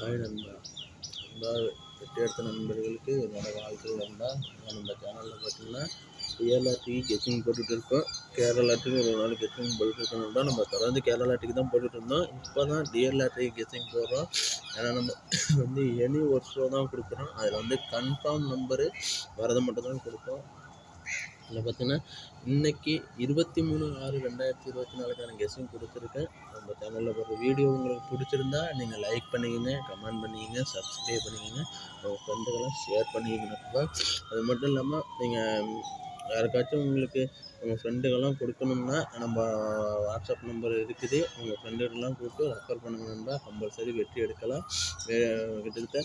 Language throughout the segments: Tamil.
ஹாய் நண்பா. நண்பா வெற்றி எடுத்த நண்பர்களுக்கு என்னோடய வாழ்த்துக்கள் நண்பா. நம்ம சேனலில் பார்த்தீங்கன்னா கேரளாட்டுக்கு கெச்சிங் போட்டுட்டு இருக்கோம். கேரளா டீ ஒரு நாள் கெச்சிங் போட்டுட்டு இருக்கோம் நம்ம தொடர்ந்து கேரளா டீக்கு தான் போட்டுட்டு இருந்தோம். இப்போ தான் டிஎல்ஆட்டுக்கு கெச்சிங் போடுறோம் ஏன்னா நம்ம வந்து எனி ஒரு ஷோ தான் கொடுக்குறோம். அதில் வந்து கன்ஃபார்ம் நம்பரு வரதை மட்டும் தான் கொடுப்போம். அதில் பார்த்தீங்கன்னா இன்றைக்கி இருபத்தி மூணு ஆறு ரெண்டாயிரத்தி இருபத்தி நாலுக்கான கெஸ்ஸும் கொடுத்துருக்கேன். நம்ம சேனலில் போகிற வீடியோ உங்களுக்கு பிடிச்சிருந்தா நீங்கள் லைக் பண்ணிக்கங்க கமெண்ட் பண்ணிக்கங்க சப்ஸ்கிரைப் பண்ணிக்கங்க. உங்கள் ஃப்ரெண்டுக்கெல்லாம் ஷேர் பண்ணிக்கணும் அது மட்டும் இல்லாமல் நீங்கள் யாருக்காச்சும் உங்களுக்கு உங்கள் ஃப்ரெண்டுக்கெல்லாம் கொடுக்கணும்னா நம்ம வாட்ஸ்அப் நம்பர் இருக்குது. உங்கள் ஃப்ரெண்டுக்கெல்லாம் கூப்பிட்டு ரெஃபர் பண்ணணும்னா கம்பல்சரி வெற்றி எடுக்கலாம். கிட்டத்தட்ட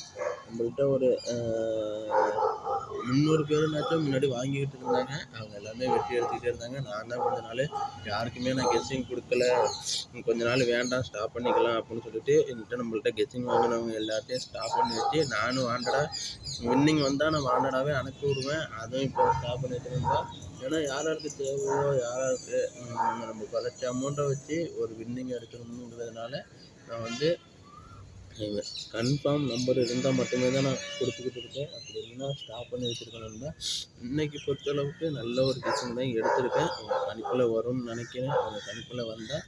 நம்மள்கிட்ட ஒரு முந்நூறு பேருனாச்சும் முன்னாடி வாங்கிக்கிட்டு இருந்தாங்க. அவங்க எல்லாமே வெற்றி எடுத்துக்கிட்டே இருந்தாங்க. நான் தான் கொஞ்ச நாள் யாருக்குமே நான் கெஸ்ஸிங் கொடுக்கல. கொஞ்ச நாள் வேண்டாம் ஸ்டாப் பண்ணிக்கலாம் அப்படின்னு சொல்லிட்டு என்கிட்ட நம்மள்கிட்ட கெஸ்ஸிங் வாங்கினவங்க எல்லாத்தையும் ஸ்டாப் பண்ணி வச்சு நானும் வாண்டடா. வின்னிங் வந்தால் நான் வாண்டடாவே அனுப்பி விடுவேன். அதுவும் இப்போ ஸ்டாப் பண்ணிட்டு இருந்தால் ஏன்னா யாராருக்கு தேவையோ யாராருக்கு நம்ம குறைச்ச அமௌண்ட்டை வச்சு ஒரு வின்னிங் எடுக்கணுங்கிறதுனால நான் வந்து கன்ஃபார்ம் நம்பர் இருந்தால் மட்டுமே தான் நான் கொடுத்துக்கிட்டு இருக்கேன். அப்படி இல்லைன்னா ஸ்டாப் பண்ணி வச்சுருக்கணும்னா இன்றைக்கி பொறுத்தளவுக்கு நல்ல ஒரு கிச்சன் தான் எடுத்திருக்கேன். அவங்க கணிப்பில் வரும்னு நினைக்கிறேன். அவங்க கணிப்பில் வந்தால்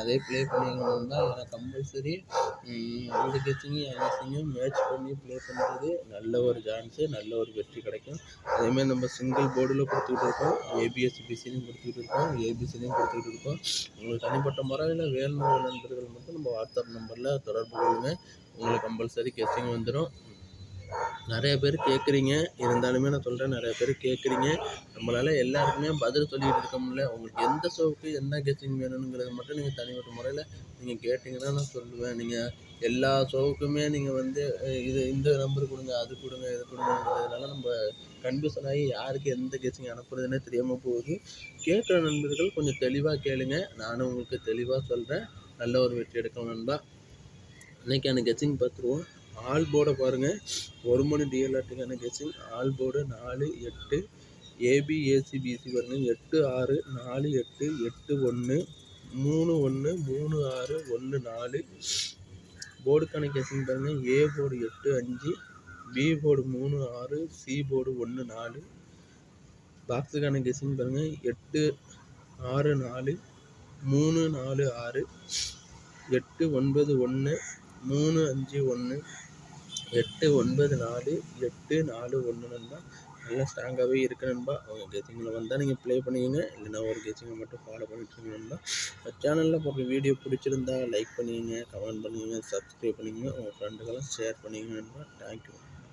அதே ப்ளே பண்ணிங்கன்னா தான் கம்பல்சரி இந்த கெச்சிங்கும் என் மேட்ச் பண்ணி ப்ளே பண்ணுறது நல்ல ஒரு சான்ஸு நல்ல ஒரு வெற்றி கிடைக்கும். அதேமாதிரி நம்ம சிங்கிள் போர்டில் கொடுத்துக்கிட்டு இருக்கோம். ஏபிஎஸ் பிசிலையும் கொடுத்துக்கிட்டு இருக்கோம். ஏபிசிலையும் கொடுத்துக்கிட்டு இருக்கோம். உங்களுக்கு தனிப்பட்ட முறையில் வேணும் நண்பர்கள் மட்டும் நம்ம வாட்ஸ்அப் நம்பரில் தொடர்பு கொள்ளுங்கள் உங்களுக்கு கம்பல்சரி கெச்சிங் வந்துடும் நிறைய பேர் கேட்குறீங்க. இருந்தாலுமே நான் சொல்கிறேன் நிறைய பேர் கேட்குறீங்க. நம்மளால் எல்லாருக்குமே பதில் சொல்லிகிட்டு இருக்க முடியல. உங்களுக்கு எந்த ஷோவுக்கு என்ன கெஸ்டிங் வேணுங்கிறத மட்டும் நீங்கள் தனிப்பட்ட முறையில் நீங்கள் கேட்டிங்கன்னா நான் சொல்லுவேன். நீங்கள் எல்லா ஷோவுக்குமே நீங்கள் வந்து இது இந்த நம்பர் கொடுங்க அது கொடுங்க இது கொடுங்கிறதுனால நம்ம கன்ஃபியூஷன் ஆகி யாருக்கு எந்த கெஸ்டிங் அனுப்புறதுனே தெரியாமல் போகுது. கேட்குற நண்பர்கள் கொஞ்சம் தெளிவாக கேளுங்க. நானும் உங்களுக்கு தெளிவாக சொல்கிறேன் நல்ல ஒரு வெற்றி எடுக்கணும் நண்பா. இன்றைக்கான கெஸ்டிங் பார்த்துருவோம். ஆல் போர்டை பாருங்கள் ஒரு மணி டிஎல்ஆர்டிக்கான கெஸ்ஸிங் ஆல் போர்டு நாலு எட்டு ஏபி பிசி பாருங்கள் எட்டு ஆறு நாலு எட்டு எட்டு ஒன்று மூணு ஒன்று மூணு ஆறு ஒன்று நாலு. போர்டுக்கான கெஸ்ஸிங் பாருங்கள் ஏ போர்டு எட்டு அஞ்சு பி போர்டு மூணு ஆறு சி போர்டு ஒன்று நாலு. பாக்ஸுக்கான கெஸ்ஸிங் பாருங்கள் எட்டு ஆறு நாலு மூணு நாலு ஆறு. எட்டு ஒன்பது ஒன்று மூணு அஞ்சு ஒன்று எட்டு ஒன்பது நாலு எட்டு நாலு ஒன்று நண்பா. நல்லா ஸ்ட்ராங்காகவே இருக்கு நண்பா. அவங்க கெச்சிங்கில் வந்தால் நீங்கள் ப்ளே பண்ணிக்கோங்க இல்லைனா ஒரு கெச்சிங்கை மட்டும் ஃபாலோ பண்ணிட்டுருங்க நண்பா. சேனலில் போகிற வீடியோ பிடிச்சிருந்தா லைக் பண்ணிக்கோங்க கமெண்ட் பண்ணிக்கோங்க சப்ஸ்கிரைப் பண்ணிக்கோங்க உங்கள் ஃப்ரெண்டுக்கெல்லாம் ஷேர் பண்ணிக்கங்க நண்பா. தேங்க்யூ